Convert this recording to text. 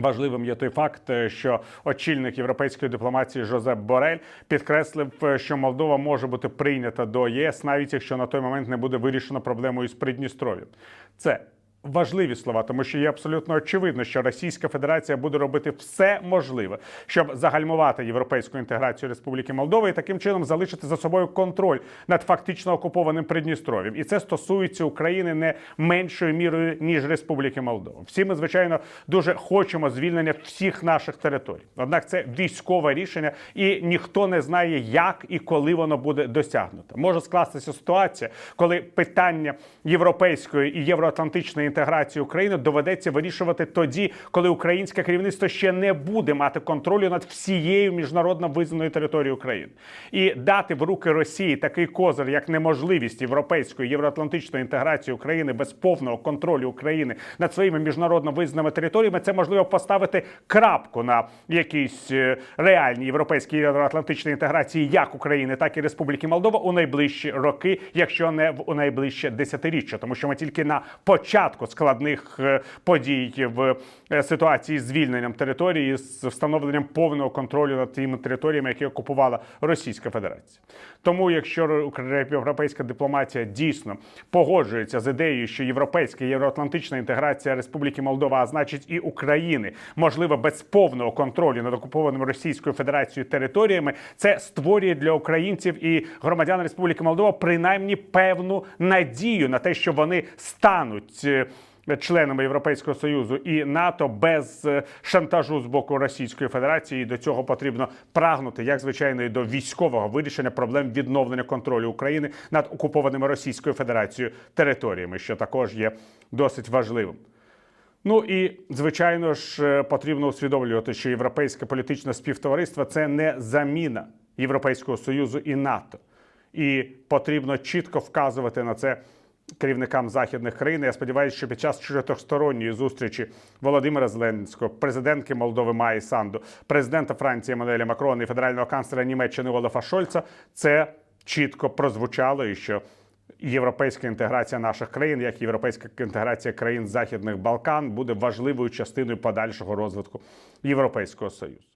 Важливим є той факт, е, що очільник європейської дипломатії Жозеп Борель підкреслив, е, що Молдова може бути прийнята до ЄС, навіть якщо на той момент не буде вирішено проблемою з Придністров'ям. Це важливі слова, тому що є абсолютно очевидно, що Російська Федерація буде робити все можливе, щоб загальмувати європейську інтеграцію Республіки Молдова і таким чином залишити за собою контроль над фактично окупованим Придністров'ям. І це стосується України не меншою мірою ніж Республіки Молдова. Всі ми, звичайно, дуже хочемо звільнення всіх наших територій. Однак це військове рішення, і ніхто не знає, як і коли воно буде досягнуто. Може скластися ситуація, коли питання європейської і євроатлантичної інтеграції України доведеться вирішувати тоді, коли українське керівництво ще не буде мати контролю над всією міжнародно визнаною територією України, і дати в руки Росії такий козир, як неможливість європейської євроатлантичної інтеграції України без повного контролю України над своїми міжнародно визнаними територіями, це можливо поставити крапку на якійсь е, реальній європейській євроатлантичній інтеграції як України, так і Республіки Молдова у найближчі роки, якщо не в у найближче десятиріччя, тому що ми тільки на початку складних е, подій в е, ситуації з звільненням території з встановленням повного контролю над тими територіями, які окупувала Російська Федерація. Тому, якщо європейська дипломатія дійсно погоджується з ідеєю, що європейська євроатлантична інтеграція Республіки Молдова, а значить і України, можливо, без повного контролю над окупованими Російською Федерацією територіями, це створює для українців і громадян Республіки Молдова принаймні певну надію на те, що вони стануть. Членами Європейського союзу і НАТО без е, шантажу з боку Російської Федерації І до цього потрібно прагнути, як звичайно, і до військового вирішення проблем відновлення контролю України над окупованими Російською Федерацією територіями, що також є досить важливим. Ну і звичайно ж е, потрібно усвідомлювати, що європейське політичне співтовариство це не заміна Європейського союзу і НАТО, і потрібно чітко вказувати на це керівникам західних країн. Я сподіваюся, що під час чотирьохсторонньої зустрічі Володимира Зеленського, президентки Молдови Маї Санду, президента Франції Еммануеля Макрона і федерального канцлера Німеччини Олафа Шольца це чітко прозвучало і що. Європейська інтеграція наших країн, як європейська інтеграція країн Західних Балкан, буде важливою частиною подальшого розвитку Європейського Союзу.